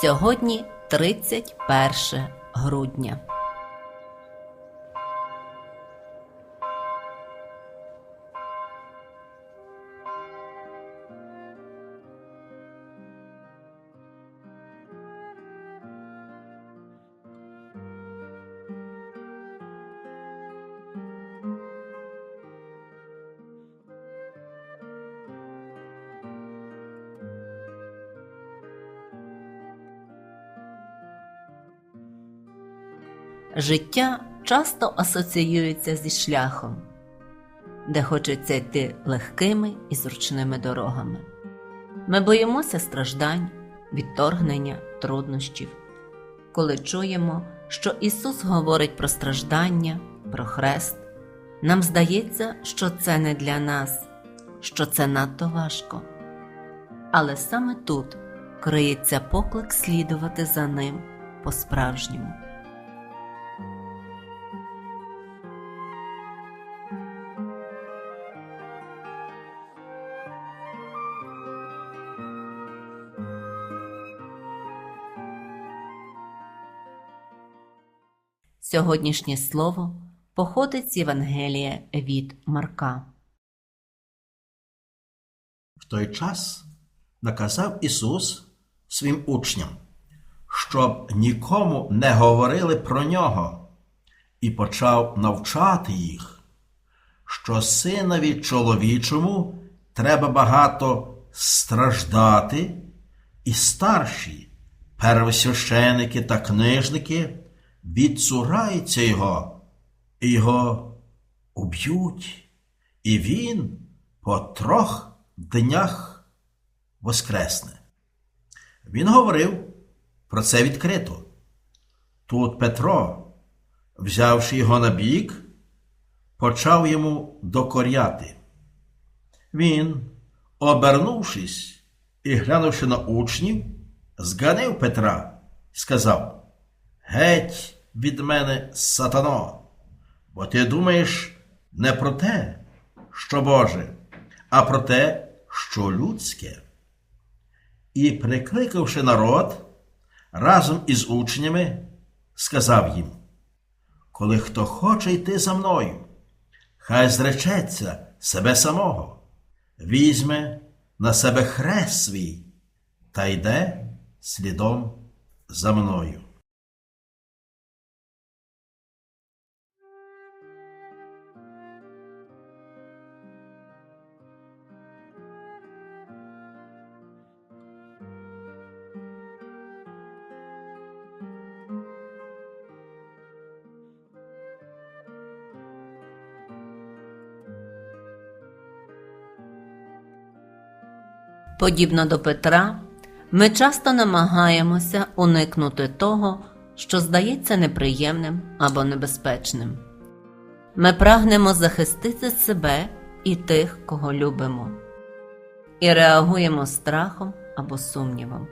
Сьогодні 31 грудня. Життя часто асоціюється зі шляхом, де хочеться йти легкими і зручними дорогами. Ми боїмося страждань, відторгнення, труднощів, коли чуємо, що Ісус говорить про страждання, про хрест, нам здається, що це не для нас, що це надто важко. Але саме тут криється поклик слідувати за ним по-справжньому. Сьогоднішнє слово походить з Євангелія від Марка. В той час наказав Ісус своїм учням, щоб нікому не говорили про нього, і почав навчати їх, що синові чоловічому треба багато страждати, і старші, первосвященики та книжники відцураються його, його уб'ють, і він по трьох днях воскресне. Він говорив про це відкрито. Тут Петро, взявши його на бік, почав йому докоряти. Він, обернувшись і глянувши на учнів, зганив Петра сказав Геть від мене, сатано, бо ти думаєш не про те, що Боже, а про те, що людське. І, прикликавши народ, разом із учнями, сказав їм: Коли хто хоче йти за мною, хай зречеться себе самого, візьме на себе хрест свій та йде слідом за мною. Подібно до Петра, ми часто намагаємося уникнути того, що здається неприємним або небезпечним. Ми прагнемо захистити себе і тих, кого любимо, і реагуємо страхом або сумнівом.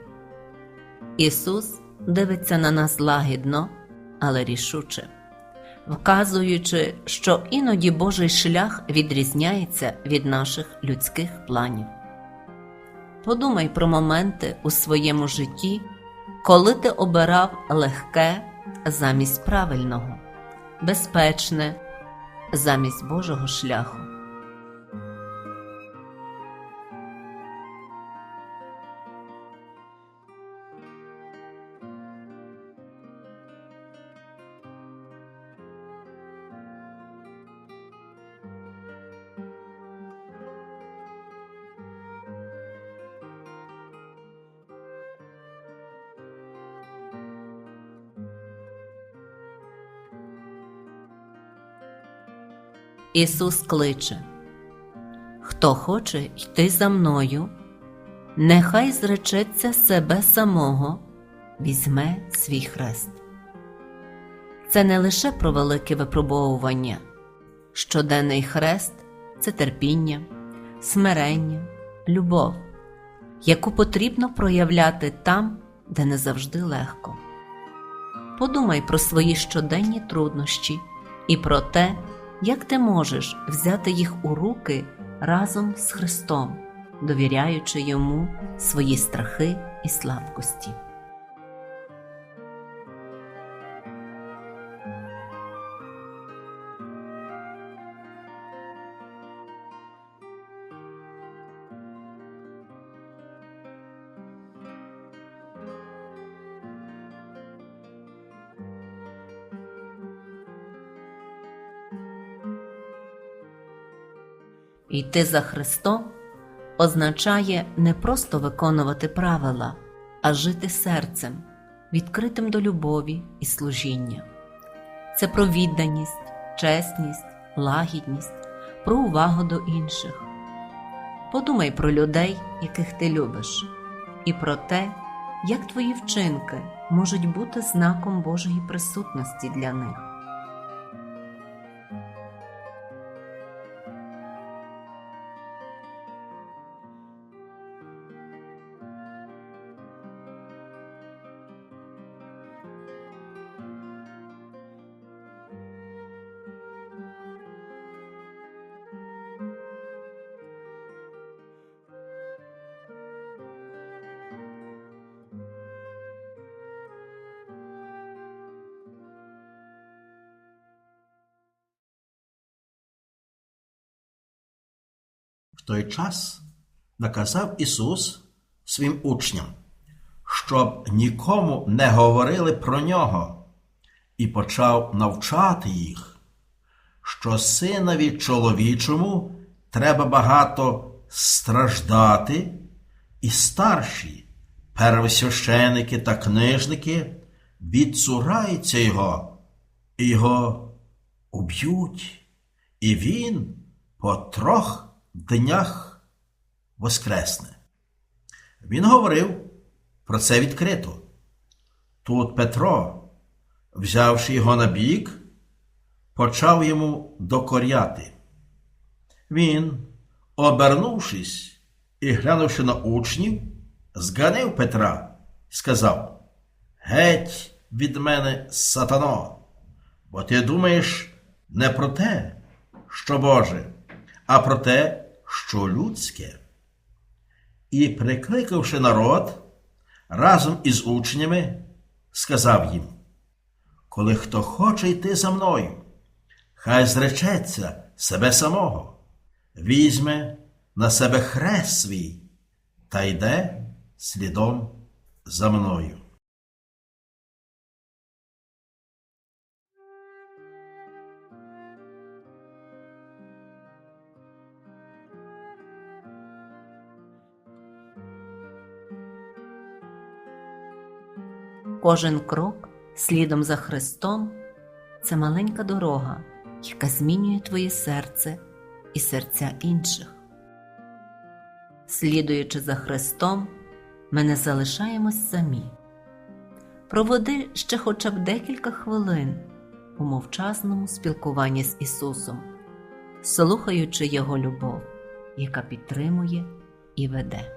Ісус дивиться на нас лагідно, але рішуче, вказуючи, що іноді Божий шлях відрізняється від наших людських планів. Подумай про моменти у своєму житті, коли ти обирав легке замість правильного, безпечне замість Божого шляху. Ісус кличе, Хто хоче йти за мною, нехай зречеться себе самого, візьме свій хрест. Це не лише про велике випробовування, щоденний хрест це терпіння, смирення, любов, яку потрібно проявляти там, де не завжди легко. Подумай про свої щоденні труднощі і про те, як ти можеш взяти їх у руки разом з Христом, довіряючи йому свої страхи і слабкості. Йти за Христом означає не просто виконувати правила, а жити серцем, відкритим до любові і служіння. Це про відданість, чесність, лагідність, про увагу до інших. Подумай про людей, яких ти любиш, і про те, як твої вчинки можуть бути знаком Божої присутності для них. Той час наказав Ісус своїм учням, щоб нікому не говорили про нього, і почав навчати їх, що синові чоловічому треба багато страждати, і старші, первосвященики та книжники відцураються його, і його уб'ють, і він по трьох днях воскресне. Він говорив про це відкрито. Тут Петро, взявши його на бік, почав йому докоряти. Він, обернувшись і глянувши на учнів, зганив Петра сказав: Геть від мене, сатано, бо ти думаєш не про те, що Боже, а про те, що людське. І, прикликавши народ, разом із учнями, сказав їм: Коли хто хоче йти за мною, хай зречеться себе самого, візьме на себе хрест свій та йде слідом за мною. Кожен крок слідом за Христом це маленька дорога, яка змінює твоє серце і серця інших. Слідуючи за Христом, ми не залишаємось самі. Проводи ще хоча б декілька хвилин у мовчазному спілкуванні з Ісусом, слухаючи Його любов, яка підтримує і веде.